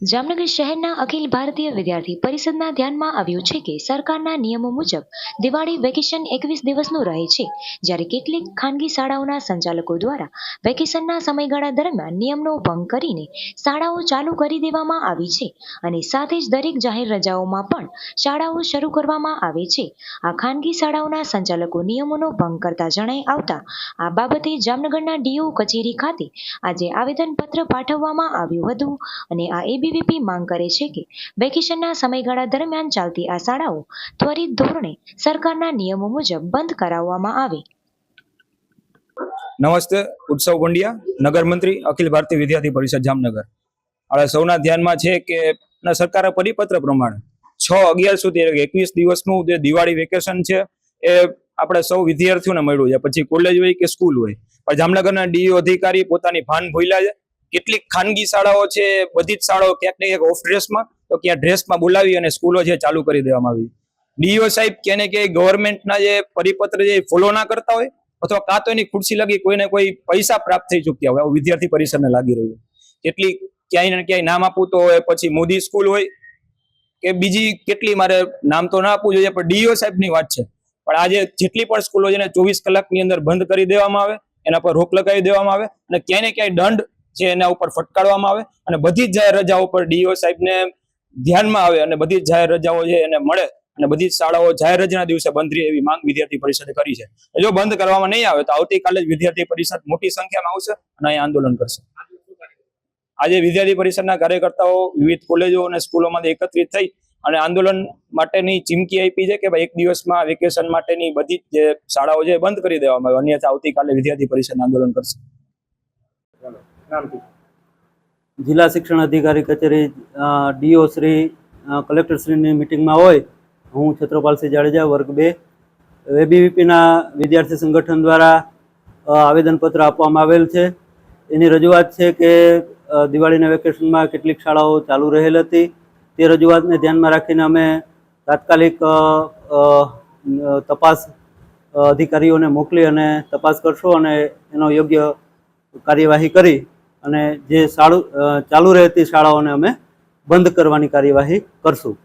જામનગર શહેરના અખિલ ભારતીય વિદ્યાર્થી પરિષદના ધ્યાનમાં આવ્યું છે કે સરકારના નિયમો મુજબ દિવાળી વેકેશન એકવીસ દિવસનું રહે છે. જ્યારે કેટલીક ખાનગી શાળાઓના સંચાલકો દ્વારા વેકેશનના સમયગાળા દરમિયાન નિયમનો ભંગ કરીને શાળાઓ ચાલુ કરી દેવામાં આવી છે અને સાથે જ દરેક જાહેર રજાઓમાં પણ શાળાઓ શરૂ કરવામાં આવે છે. આ ખાનગી શાળાઓના સંચાલકો નિયમોનો ભંગ કરતા જણાઈ આવતા આ બાબતે જામનગરના ડીઓ કચેરી ખાતે આજે આવેદનપત્ર પાઠવવામાં આવ્યું હતું અને આ એબીવીપી માંગ કરે છે કે વેકેશનના સમયગાળા દરમિયાન ચાલતી આ શાળાઓ ત્વરિત ધોરણે સરકારના નિયમો મુજબ બંધ કરાવવામાં આવે. નમસ્તે, ઉત્સવ પંડ્યા નગર મંત્રી અખિલ ભારતીય વિદ્યાર્થી પરિષદ, જામનગર. હવે સૌના ધ્યાનમાં છે કે સરકાર પરિપત્ર પ્રમાણે છ અગિયાર સુધી એકવીસ દિવસનું જે દિવાળી વેકેશન છે, એ આપણે સૌ વિદ્યાર્થીઓને મળ્યું છે. પછી કોલેજ હોય કે સ્કૂલ હોય. પણ જામનગરના ડીઓ અધિકારી પોતાની ભાન ભૂલ્યા છે. કેટલીક ખાનગી શાળાઓ છે, બધી જ શાળાઓ ક્યાંક ને ક્યાંક ઓફ ડ્રેસમાં તો ક્યાં ડ્રેસમાં બોલાવી અને સ્કૂલો છે ચાલુ કરી દેવામાં આવી. ડીઓ સાહેબ ક્યાં ને ક્યાંય ગવર્મેન્ટના જે પરિપત્ર જે ફોલો ના કરતા હોય, અથવા કાં તો એની ખુરશી લગી કોઈને કોઈ પૈસા પ્રાપ્ત થઈ ચૂક્યા હોય વિદ્યાર્થી પરિષદને લાગી રહ્યું. કેટલી ક્યાંય ને ક્યાંય નામ આપવું તો હોય, પછી મોદી સ્કૂલ હોય, કે બીજી કેટલી મારે નામ તો ના આપવું જોઈએ, પણ ડીઓ સાહેબની વાત છે. પણ આજે જેટલી પણ સ્કૂલો છે ચોવીસ કલાકની અંદર બંધ કરી દેવામાં આવે, એના પર રોક લગાવી દેવામાં આવે, અને ક્યાંય ને ક્યાંય દંડ છે એના ઉપર ફટકારવામાં આવે અને બધી જ જાહેર રજાઓ પર ડીઓ સાહેબને ધ્યાનમાં આવે અને બધી જ જાહેર રજાઓ છે એને મળે અને બધી જ શાળાઓ જાહેર રજાના દિવસે બંધ રહે એવી માંગ વિદ્યાર્થી પરિષદે કરી છે. જો બંધ કરવામાં નહીં આવે તો આવતીકાલે જ વિદ્યાર્થી પરિષદ મોટી સંખ્યામાં આવશે અને અહીં આંદોલન કરશે. આજે વિદ્યાર્થી પરિષદના કાર્યકર્તાઓ વિવિધ કોલેજો અને સ્કૂલોમાં એકત્રિત થઈ અને આંદોલન માટેની ચીમકી આપી છે કે ભાઈ એક દિવસમાં વેકેશન માટેની બધી જ જે શાળાઓ છે બંધ કરી દેવામાં આવે. અન્યથા આવતીકાલે વિદ્યાર્થી પરિષદ આંદોલન કરશે. જિલ્લા શિક્ષણ અધિકારી કચેરી ડીઓ શ્રી કલેક્ટર શ્રીની મિટિંગમાં હોય, હું છત્રપાલસિંહ જાડેજા, વર્ગ બે, એબીવીપીના વિદ્યાર્થી સંગઠન દ્વારા આવેદનપત્ર આપવામાં આવેલ છે. એની રજૂઆત છે કે દિવાળીના વેકેશનમાં કેટલીક શાળાઓ ચાલુ રહેલ હતી. તે રજૂઆતને ધ્યાનમાં રાખીને અમે તાત્કાલિક તપાસ અધિકારીઓને મોકલી અને તપાસ કરશો અને એનો યોગ્ય કાર્યવાહી કરી. અને જે શાળુ ચાલુ રહેતી શાળાઓને અમે બંધ કરવાની કાર્યવાહી કરશું.